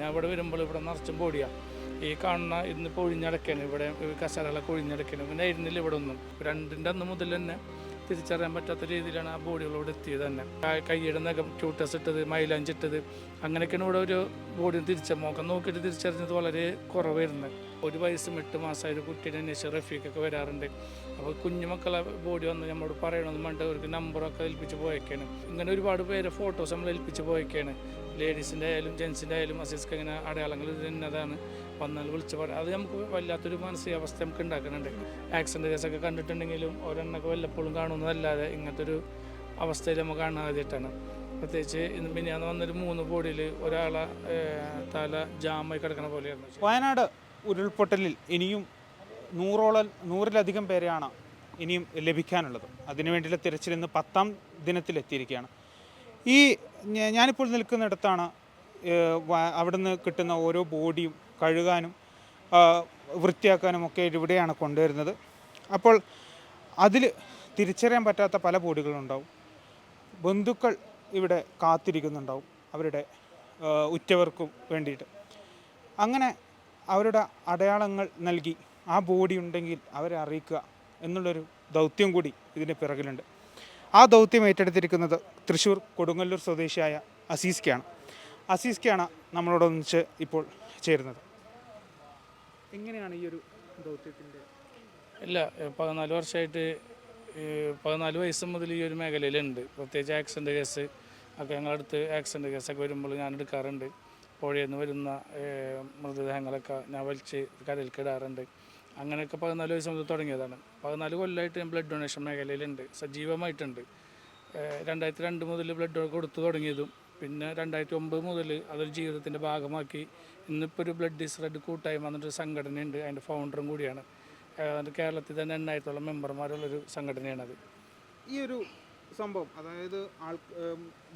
ഞാൻ ഇവിടെ വരുമ്പോൾ ഇവിടെ നിറച്ചും ബോഡിയാണ് ഈ കാണുന്ന ഇന്ന് പൊഴിഞ്ഞടക്കാണ് ഇവിടെ കസേരകളൊക്കെ ഒഴിഞ്ഞടക്കാണ് പിന്നെ ആയിരുന്നില്ല ഇവിടെ ഒന്നും. രണ്ടിന്റെ അന്ന് മുതൽ തന്നെ തിരിച്ചറിയാൻ പറ്റാത്ത രീതിയിലാണ് ആ ബോഡികളോട് എത്തിയത് തന്നെ. കൈയുടെ നഖം ക്യൂട്ടസ് ഇട്ടത് മൈലാഞ്ചിട്ടത് അങ്ങനെയൊക്കെയാണ് ഇവിടെ ഒരു ബോഡി തിരിച്ച മോക്കം നോക്കിയിട്ട് തിരിച്ചറിഞ്ഞത് വളരെ കുറവായിരുന്നു. ഒരു വയസ്സും എട്ട് മാസമായ ഒരു കുട്ടീനെ അന്വേഷിച്ച് റഫീഖൊക്കെ വരാറുണ്ട്. അപ്പോൾ കുഞ്ഞുമക്കളെ ബോഡി വന്ന് നമ്മളോട് പറയണമെന്ന് വേണ്ട അവർക്ക് നമ്പറൊക്കെ ഏൽപ്പിച്ച് പോയേക്കാണ്. ഇങ്ങനെ ഒരുപാട് പേരെ ഫോട്ടോസ് നമ്മൾ ഏൽപ്പിച്ച് പോയേക്കാണ്. ലേഡീസിന്റെ ആയാലും ജെൻസിന്റെ ആയാലും അസിസ്ക്ക് ഇങ്ങനെ അടയാളങ്ങൾ ഇന്നതാണ് വന്നാൽ വിളിച്ച് അത് നമുക്ക് വല്ലാത്തൊരു മാനസികാവസ്ഥ നമുക്ക് ഉണ്ടാക്കുന്നുണ്ട്. ആക്സിഡന്റ് കേസൊക്കെ കണ്ടിട്ടുണ്ടെങ്കിലും ഒരെണ്ണൊക്കെ വല്ലപ്പോഴും കാണുന്നതല്ലാതെ ഇങ്ങനത്തെ ഒരു അവസ്ഥയിൽ നമുക്ക് കാണാതിട്ടാണ് പ്രത്യേകിച്ച് ഇന്ന് മിനിയാന്ന് വന്നൊരു മൂന്ന് ബോഡിയിൽ ഒരാളെ തല ജാമായി കിടക്കണ പോലെയാണ് വയനാട് ഉരുൾപൊട്ടലിൽ ഇനിയും നൂറോളം നൂറിലധികം പേരെയാണ് ഇനിയും ലഭിക്കാനുള്ളത്. അതിനുവേണ്ടിയുള്ള തിരച്ചിൽ ഇന്ന് പത്താം ദിനത്തിലെത്തിയിരിക്കുകയാണ്. ഈ ഞാനിപ്പോൾ നിൽക്കുന്നിടത്താണ് അവിടുന്ന് കിട്ടുന്ന ഓരോ ബോഡിയും കഴുകാനും വൃത്തിയാക്കാനും ഒക്കെ ഇവിടെയാണ് കൊണ്ടുവരുന്നത്. അപ്പോൾ അതിൽ തിരിച്ചറിയാൻ പറ്റാത്ത പല ബോഡികളുണ്ടാവും. ബന്ധുക്കൾ ഇവിടെ കാത്തിരിക്കുന്നുണ്ടാവും അവരുടെ ഉറ്റവർക്കും വേണ്ടിയിട്ട്. അങ്ങനെ അവരുടെ അടയാളങ്ങൾ നൽകി ആ ബോഡി ഉണ്ടെങ്കിൽ അവരെ അറിയിക്കുക എന്നുള്ളൊരു ദൗത്യം കൂടി ഇതിന്റെ പിറകിലുണ്ട്. ആ ദൗത്യം ഏറ്റെടുത്തിരിക്കുന്നത് തൃശ്ശൂർ കൊടുങ്ങല്ലൂർ സ്വദേശിയായ അസീസ്ക്കാണ്. അസീസ്ക്കാണ് നമ്മളോടൊന്നിച്ച് ഇപ്പോൾ ചേരുന്നത്. എങ്ങനെയാണ് ഈ ഒരു ദൗത്യത്തിന്റെ ഇല്ല പതിനാല് വർഷമായിട്ട് പതിനാല് വയസ്സ് മുതൽ ഈ ഒരു മേഖലയിലുണ്ട്. പ്രത്യേകിച്ച് ആക്സിഡന്റ് കേസ് ഒക്കെ ഞങ്ങളടുത്ത് ആക്സിഡന്റ് കേസൊക്കെ വരുമ്പോൾ ഞാൻ എടുക്കാറുണ്ട്. പുഴയിൽ നിന്ന് വരുന്ന മൃതദേഹങ്ങളൊക്കെ ഞാൻ വലിച്ച് കരയിൽ ഇടാറുണ്ട് അങ്ങനെയൊക്കെ പതിനാല് വയസ്സ് മുതൽ തുടങ്ങിയതാണ്. പതിനാല് കൊല്ലമായിട്ട് ഞാൻ ബ്ലഡ് ഡൊണേഷൻ മേഖലയിലുണ്ട്. സജീവമായിട്ടുണ്ട്. രണ്ടായിരത്തി രണ്ട് മുതൽ ബ്ലഡ് കൊടുത്തു തുടങ്ങിയതും പിന്നെ രണ്ടായിരത്തി ഒമ്പത് മുതൽ അതൊരു ജീവിതത്തിന്റെ ഭാഗമാക്കി. ഇന്നിപ്പോൾ ഒരു ബ്ലഡ് ഇസ് റെഡ് കൂട്ടായ്മ എന്നൊരു സംഘടനയുണ്ട്. അതിന്റെ ഫൗണ്ടറും കൂടിയാണ്. കേരളത്തിൽ തന്നെ എണ്ണായിരത്തോളം മെമ്പർമാരുള്ളൊരു സംഘടനയാണത്. ഈ ഒരു സംഭവം അതായത് ആൾ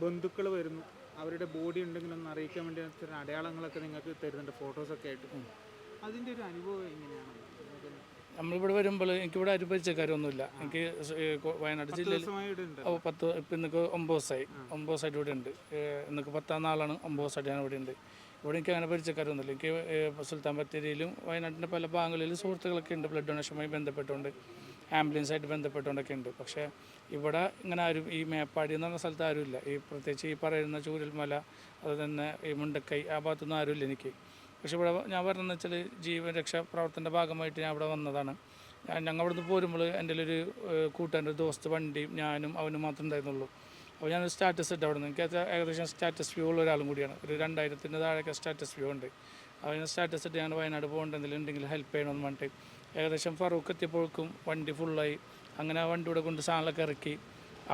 ബന്ധുക്കൾ വരുന്നു. അവരുടെ ബോഡി ഉണ്ടെങ്കിലൊന്ന് അറിയിക്കാൻ വേണ്ടി അടയാളങ്ങളൊക്കെ നിങ്ങൾക്ക് തരുന്നുണ്ട്. ഫോട്ടോസൊക്കെ ആയിട്ട്. അതിന്റെ ഒരു അനുഭവം എങ്ങനെയാണ്? നമ്മളിവിടെ വരുമ്പോൾ എനിക്കിവിടെ ആരും പരിചയക്കാരൊന്നുമില്ല എനിക്ക് വയനാട് ജില്ലയിൽ അപ്പോൾ പത്ത് ഇപ്പം ഇന്നൊക്കെ ഒമ്പത് ദിവസമായി. ഒമ്പത് ദിവസമായിട്ട് ഇവിടെ ഉണ്ട്. ഇന്നൊക്കെ പത്താം നാളാണ് ഒമ്പത് ദിവസമായിട്ട് ഞാൻ ഇവിടെ ഉണ്ട്. ഇവിടെ എനിക്ക് അങ്ങനെ പരിചയക്കാരൊന്നുമില്ല എനിക്ക് സുൽത്താൻ ബത്തേരിയിലും വയനാട്ടിന്റെ പല ഭാഗങ്ങളിലും സുഹൃത്തുക്കളൊക്കെ ഉണ്ട്. ബ്ലഡ് ഡൊണേഷനുമായി ബന്ധപ്പെട്ടുകൊണ്ട് ആംബുലൻസായിട്ട് ബന്ധപ്പെട്ടുകൊണ്ടൊക്കെ ഉണ്ട്. പക്ഷേ ഇവിടെ ഇങ്ങനെ ആരും ഈ മേപ്പാടി എന്ന് പറഞ്ഞ സ്ഥലത്ത് ആരുമില്ല. ഈ പ്രത്യേകിച്ച് ഈ പറയുന്ന ചൂരൽമല അത് തന്നെ ഈ മുണ്ടക്കൈ ആ ഭാഗത്തൊന്നും ആരുമില്ല എനിക്ക്. പക്ഷേ ഇവിടെ ഞാൻ പറഞ്ഞതെന്ന് വെച്ചാൽ ജീവൻ രക്ഷാ പ്രവർത്തനത്തിന്റെ ഭാഗമായിട്ട് ഞാൻ ഇവിടെ വന്നതാണ്. ഞാൻ ഞങ്ങൾ ഇവിടുന്ന് പോരുമ്പോൾ എന്റെ ഒരു കൂട്ടുകാരന്റെ ഒരു ദോസ്ത് വണ്ടിയും ഞാനും അവനും മാത്രമേ ഉണ്ടായിരുന്നുള്ളൂ. അപ്പോൾ ഞാനൊരു സ്റ്റാറ്റസ് ഇട്ട് അവിടെ നിന്ന് എനിക്ക് ഏകദേശം സ്റ്റാറ്റസ് വ്യൂ ഉള്ള ഒരാളും കൂടിയാണ്. ഒരു രണ്ടായിരത്തിന്റെ താഴെയൊക്കെ സ്റ്റാറ്റസ് വ്യൂ ഉണ്ട്. ഞാൻ സ്റ്റാറ്റസ് ഇട്ട് ഞാൻ വയനാട് പോകേണ്ട എന്തെങ്കിലും ഉണ്ടെങ്കിൽ ഹെൽപ്പ് ചെയ്യണമെന്ന് പറഞ്ഞിട്ട് ഏകദേശം ഫറൂഖ് എത്തിയപ്പോഴേക്കും വണ്ടി ഫുള്ളായി. അങ്ങനെ ആ വണ്ടി ഇവിടെ കൊണ്ട് സാധനങ്ങളൊക്കെ ഇറക്കി.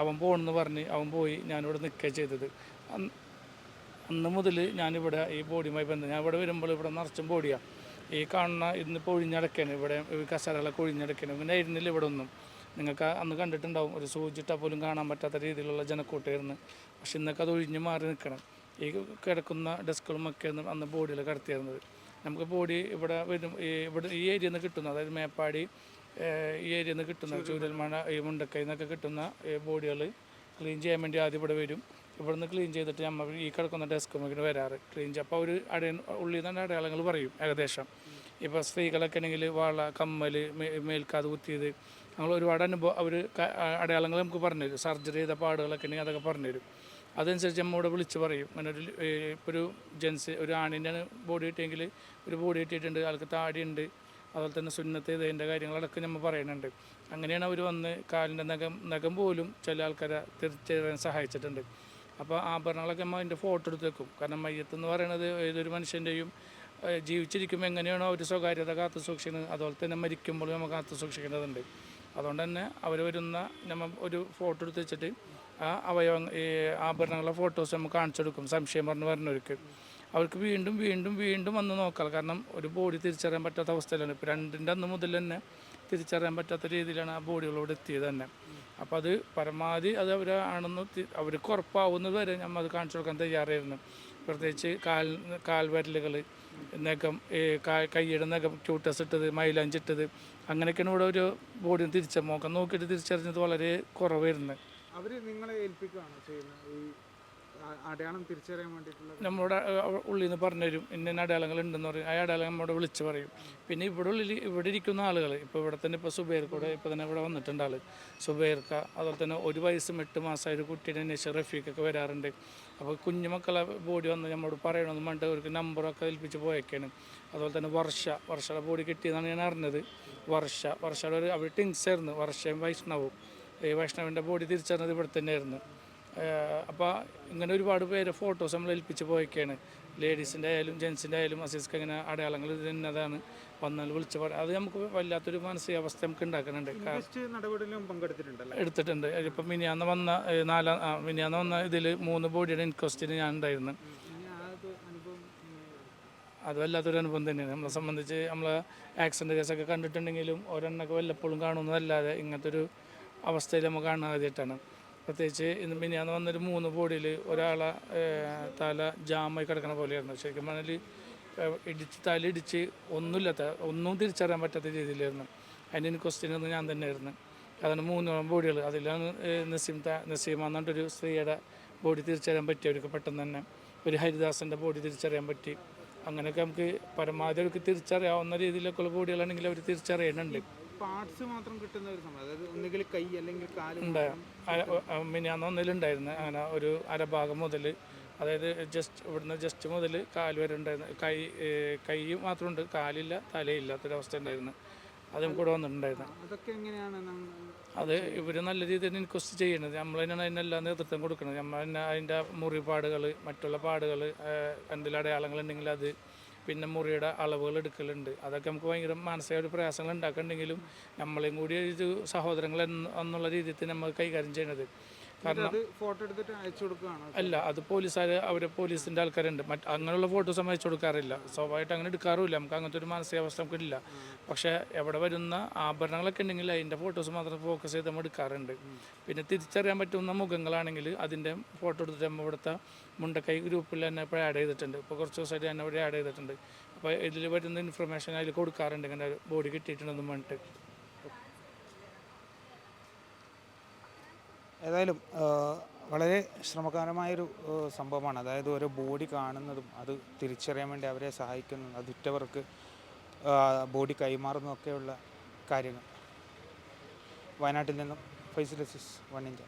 അവൻ പോകണമെന്ന് പറഞ്ഞ് അവൻ പോയി ഞാനിവിടെ നിൽക്കുകയാണ് ചെയ്തത്. അന്ന് മുതൽ ഞാനിവിടെ ഈ ബോഡിയുമായി ബന്ധം. ഞാൻ ഇവിടെ വരുമ്പോൾ ഇവിടെ നിറച്ചും ബോഡിയാണ് ഈ കാണുന്ന ഇന്നിപ്പോൾ ഒഴിഞ്ഞടക്കാണ്. ഇവിടെ കസരകളൊക്കെ ഒഴിഞ്ഞടക്കണം. ഇങ്ങനെ ആയിരുന്നില്ല ഇവിടെ ഒന്നും. നിങ്ങൾക്ക് അന്ന് കണ്ടിട്ടുണ്ടാവും. ഒരു സൂചിട്ടാൽ പോലും കാണാൻ പറ്റാത്ത രീതിയിലുള്ള ജനക്കൂട്ടായിരുന്നു. പക്ഷെ ഇന്നൊക്കെ അത് ഒഴിഞ്ഞ് മാറി നിൽക്കണം. ഈ കിടക്കുന്ന ഡെസ്കുകളുമൊക്കെ അന്ന് ബോഡിയിൽ കടത്തിയിരുന്നത് നമുക്ക് ബോഡി ഇവിടെ വരും. ഇവിടെ ഈ ഏരിയയിൽ നിന്ന് കിട്ടുന്ന അതായത് മേപ്പാടി ഈ ഏരിയയിൽ നിന്ന് കിട്ടുന്ന ചൂരൽമഴ ഈ മുണ്ടക്കൈ നിന്നൊക്കെ കിട്ടുന്ന ബോഡികൾ ക്ലീൻ ചെയ്യാൻ വേണ്ടി ആദ്യം ഇവിടെ വരും. ഇവിടെ നിന്ന് ക്ലീൻ ചെയ്തിട്ട് നമ്മൾ ഈ കിടക്കുന്ന ഡെസ്ക് നമുക്ക് വരാറ്. ക്ലീൻ ചെയ്യും അപ്പോൾ അവർ അടയ ഉള്ളിൽ തന്നെ അടയാളങ്ങൾ പറയും ഏകദേശം. ഇപ്പോൾ സ്ത്രീകളൊക്കെ ആണെങ്കിൽ വള കമ്മൽ മേൽക്കാത് കുത്തിയത്. നമ്മൾ ഒരുപാട് അനുഭവം അവർ അടയാളങ്ങൾ നമുക്ക് പറഞ്ഞു തരും. സർജറി ചെയ്ത പാടുകളൊക്കെ ഉണ്ടെങ്കിൽ അതൊക്കെ പറഞ്ഞു തരും. അതനുസരിച്ച് നമ്മോട് വിളിച്ച് പറയും. അങ്ങനെ ഒരു ഇപ്പോൾ ഒരു ജെൻസ് ഒരു ആണിന്റെ ബോഡി കിട്ടിയെങ്കിൽ ഒരു ബോഡി കിട്ടിയിട്ടുണ്ട് ആൾക്ക് താടിയുണ്ട്. അതുപോലെ തന്നെ സുന്നത്ത് ഇതിന്റെ കാര്യങ്ങളടക്കം നമ്മൾ പറയുന്നുണ്ട് അങ്ങനെയാണ് അവർ വന്ന് കാലിന്റെ നഖം നഖം പോലും ചില ആൾക്കാരെ തിരിച്ചറിയാൻ സഹായിച്ചിട്ടുണ്ട്. അപ്പോൾ ആഭരണങ്ങളൊക്കെ നമ്മൾ അതിന്റെ ഫോട്ടോ എടുത്ത് വെക്കും. കാരണം മയ്യത്ത് എന്ന് പറയുന്നത് ഏതൊരു മനുഷ്യന്റെയും ജീവിച്ചിരിക്കുമ്പോൾ എങ്ങനെയാണോ അവർ സ്വകാര്യത കാത്തു സൂക്ഷിക്കുന്നത് അതുപോലെ തന്നെ മരിക്കുമ്പോൾ നമ്മൾ കാത്തു സൂക്ഷിക്കേണ്ടതുണ്ട്. അതുകൊണ്ട് തന്നെ അവർ വരുന്ന നമ്മൾ ഒരു ഫോട്ടോ എടുത്ത് വെച്ചിട്ട് ആ അവയവ ആഭരണങ്ങളുടെ ഫോട്ടോസ് നമുക്ക് കാണിച്ചു കൊടുക്കും സംശയം പറഞ്ഞ് വരുന്നവർക്ക് അവർക്ക് വീണ്ടും വീണ്ടും വീണ്ടും വന്ന് നോക്കാം കാരണം ഒരു ബോഡി തിരിച്ചറിയാൻ പറ്റാത്ത അവസ്ഥയിലാണ്. ഇപ്പോൾ രണ്ടിന്റെ അന്ന് മുതൽ തന്നെ തിരിച്ചറിയാൻ പറ്റാത്ത രീതിയിലാണ് ആ ബോഡികളോട് എത്തിയത് തന്നെ. അപ്പോൾ അത് പരമാവധി അത് അവരാണെന്ന് അവർക്ക് ഉറപ്പാവുന്നത് വരെ നമ്മൾ അത് കാണിച്ചു കൊടുക്കാൻ തയ്യാറായിരുന്നു. പ്രത്യേകിച്ച് കാൽ കാൽവരലുകൾ നഖം കൈയുടെ നഖം ക്യൂട്ടസ് ഇട്ടത് മൈലഞ്ചിട്ടത് അങ്ങനെയൊക്കെയാണ് ഇവിടെ ഒരു ബോഡി തിരിച്ച നോക്കാൻ നോക്കിയിട്ട് തിരിച്ചറിഞ്ഞത് വളരെ കുറവായിരുന്നു. അവർ നിങ്ങളെ ഏൽപ്പിക്കുകയാണ് ചെയ്യുന്നത്? അടയാളം തിരിച്ചറിയാൻ വേണ്ടിയിട്ടുള്ള നമ്മുടെ ഉള്ളിൽ നിന്ന് പറഞ്ഞുതരും ഇന്ന അടയാളങ്ങൾ ഉണ്ടെന്ന് പറയും. ആ അടയാളം നമ്മോട് വിളിച്ച് പറയും. പിന്നെ ഇവിടെ ഉള്ളിൽ ഇവിടെ ഇരിക്കുന്ന ആളുകൾ ഇപ്പോൾ ഇവിടെ തന്നെ ഇപ്പോൾ സുബൈർ കൂടെ ഇപ്പോൾ തന്നെ ഇവിടെ വന്നിട്ടുണ്ട് ആൾ സുബൈർക്ക അതുപോലെ തന്നെ ഒരു വയസ്സും എട്ട് മാസമായ ഒരു കുട്ടീനെ അന്വേഷിച്ച് റഫീഖൊക്കെ വരാറുണ്ട്. അപ്പോൾ കുഞ്ഞു മക്കളെ ബോഡി വന്ന് നമ്മോട് പറയണമെന്ന് പണ്ട് അവർക്ക് നമ്പറൊക്കെ ഏൽപ്പിച്ച് പോയേക്കാണ്. അതുപോലെ തന്നെ വർഷ വർഷയുടെ ബോഡി കിട്ടിയെന്നാണ് ഞാൻ അറിഞ്ഞത്. വർഷ വർഷയുടെ ഒരു അവർ ടിങ്സായിരുന്നു വർഷയും വൈഷ്ണവും. ഈ വൈഷ്ണവിന്റെ ബോഡി തിരിച്ചറിഞ്ഞത് ഇവിടെ തന്നെയായിരുന്നു. അപ്പോൾ ഇങ്ങനെ ഒരുപാട് പേര് ഫോട്ടോസ് നമ്മൾ ഏൽപ്പിച്ച് പോയൊക്കെയാണ്. ലേഡീസിന്റെ ആയാലും ജെൻസിന്റെ ആയാലും അസീസ്ക്ക് ഇങ്ങനെ അടയാളങ്ങൾ ഇന്നതാണ് വന്നാൽ വിളിച്ച് പറയാം അത് നമുക്ക് വല്ലാത്തൊരു മാനസികാവസ്ഥ നമുക്ക് ഉണ്ടാക്കുന്നുണ്ട് എടുത്തിട്ടുണ്ട്. ഇപ്പം മിനിയാന്ന് വന്ന നാലാം മിനിയാന്ന് വന്ന ഇതിൽ മൂന്ന് ബോഡിയുടെ ഇൻക്വസ്റ്റിന് ഞാൻ ഉണ്ടായിരുന്നു. അത് വല്ലാത്തൊരു അനുഭവം തന്നെയാണ്. നമ്മളെ സംബന്ധിച്ച് നമ്മൾ ആക്സിഡന്റ് കേസൊക്കെ കണ്ടിട്ടുണ്ടെങ്കിലും ഒരെണ്ണൊക്കെ വല്ലപ്പോഴും കാണുന്നതല്ലാതെ ഇങ്ങനത്തെ ഒരു അവസ്ഥയിൽ നമ്മൾ കാണാതെ ആദ്യമായിട്ടാണ് പ്രത്യേകിച്ച് ഇന്ന് മിനിയാന്ന് വന്നൊരു മൂന്ന് ബോഡിയിൽ ഒരാളെ തല ജാമായി കിടക്കണ പോലെയായിരുന്നു. ശരിക്കും പറഞ്ഞാൽ ഇടിച്ച് തല ഇടിച്ച് ഒന്നുമില്ലാത്ത ഒന്നും തിരിച്ചറിയാൻ പറ്റാത്ത രീതിയിലായിരുന്നു. അതിന് ക്വസ്റ്റ്യൻ ഒന്നും ഞാൻ തന്നെയായിരുന്നു. അതാണ് മൂന്നോളം ബോഡികൾ അതിലാണ് നസീം ത നസീമ എന്ന് സ്ത്രീയുടെ ബോഡി തിരിച്ചറിയാൻ പറ്റി. അവർക്ക് പെട്ടെന്ന് തന്നെ ഒരു ഹരിദാസന്റെ ബോഡി തിരിച്ചറിയാൻ പറ്റി. അങ്ങനെയൊക്കെ നമുക്ക് പരമാവധി അവർക്ക് തിരിച്ചറിയാവുന്ന രീതിയിലൊക്കെയുള്ള ബോഡികളാണെങ്കിൽ അവർ തിരിച്ചറിയുന്നുണ്ട്. പാർട്സ് മാത്രം കിട്ടുന്ന ഒരു സംഭവം. അതായത് ഒന്നുകിൽ കൈ അല്ലെങ്കിൽ കാൽ മിനിയാന്ന് ഒന്നിലുണ്ടായിരുന്നു. അങ്ങനെ ഒരു അരഭാഗം മുതൽ അതായത് ജസ്റ്റ് ഇവിടുന്ന് ജസ്റ്റ് മുതൽ കാൽ വരെ ഉണ്ടായിരുന്നു. കൈ കൈ മാത്രം ഉണ്ട് കാലില്ല തലയില്ലാത്തൊരവസ്ഥ ഉണ്ടായിരുന്നു. അതും കൂടെ വന്നിട്ടുണ്ടായിരുന്നു. അതൊക്കെ എങ്ങനെയാണ്? അത് ഇവർ നല്ല രീതിയിൽ ഇൻക്വസ്റ്റ് ചെയ്യണത് നമ്മൾ തന്നെയാണ് അതിനെല്ലാം നേതൃത്വം കൊടുക്കുന്നത്. നമ്മൾ തന്നെ അതിന്റെ മുറിപാടുകൾ മറ്റുള്ള പാടുകൾ എന്തെങ്കിലും അടയാളങ്ങൾ ഉണ്ടെങ്കിൽ അത് പിന്നെ മുറിയുടെ അളവുകൾ എടുക്കലുണ്ട്. അതൊക്കെ നമുക്ക് ഭയങ്കര മാനസിക ഒരു പ്രയാസങ്ങൾ ഉണ്ടാക്കുന്നുണ്ടെങ്കിലും നമ്മളെയും കൂടി ഒരു സഹോദരങ്ങൾ എന്ന് എന്നുള്ള രീതിയിൽ നമ്മൾ കൈകാര്യം ചെയ്യണത്. കാരണം ഫോട്ടോ എടുത്തിട്ട് അയച്ചു കൊടുക്കുകയാണ്. അല്ല അത് പോലീസുകാർ അവരെ പോലീസിന്റെ ആൾക്കാരുണ്ട്. മറ്റ് അങ്ങനെയുള്ള ഫോട്ടോസ് നമ്മൾ അയച്ചു കൊടുക്കാറില്ല. സ്വാഭാവികമായിട്ട് അങ്ങനെ എടുക്കാറുമില്ല. നമുക്ക് അങ്ങനത്തെ ഒരു മാനസികാവസ്ഥ നമുക്കില്ല. പക്ഷേ എവിടെ വരുന്ന ആഭരണങ്ങളൊക്കെ ഉണ്ടെങ്കിൽ അതിന്റെ ഫോട്ടോസ് മാത്രം ഫോക്കസ് ചെയ്ത് നമ്മൾ എടുക്കാറുണ്ട്. പിന്നെ തിരിച്ചറിയാൻ പറ്റുന്ന മുഖങ്ങളാണെങ്കിൽ അതിന്റെ ഫോട്ടോ എടുത്തിട്ട് നമ്മൾ ഇവിടുത്തെ മുണ്ടക്കൈ ഗ്രൂപ്പിൽ തന്നെ ഇപ്പോൾ ആഡ് ചെയ്തിട്ടുണ്ട്. ഇപ്പോൾ കുറച്ച് ദിവസമായിട്ട് തന്നെ ഇവിടെ ആഡ് ചെയ്തിട്ടുണ്ട്. അപ്പോൾ ഇതിൽ വരുന്ന ഇൻഫർമേഷൻ അതിൽ കൊടുക്കാറുണ്ട്. ഇങ്ങനെ ബോഡി കിട്ടിയിട്ടുണ്ടെന്ന് പറഞ്ഞിട്ട്. ഏതായാലും വളരെ ശ്രമകരമായൊരു സംഭവമാണ്. അതായത് ഒരു ബോഡി കാണുന്നതും അത് തിരിച്ചറിയാൻ വേണ്ടി അവരെ സഹായിക്കുന്നതും അത് ഉറ്റവർക്ക് ആ, ബോഡി കൈമാറുന്നതൊക്കെയുള്ള കാര്യങ്ങൾ. വയനാട്ടിൽ നിന്നും ഫൈസിലസിസ് വൺ ഇഞ്ച്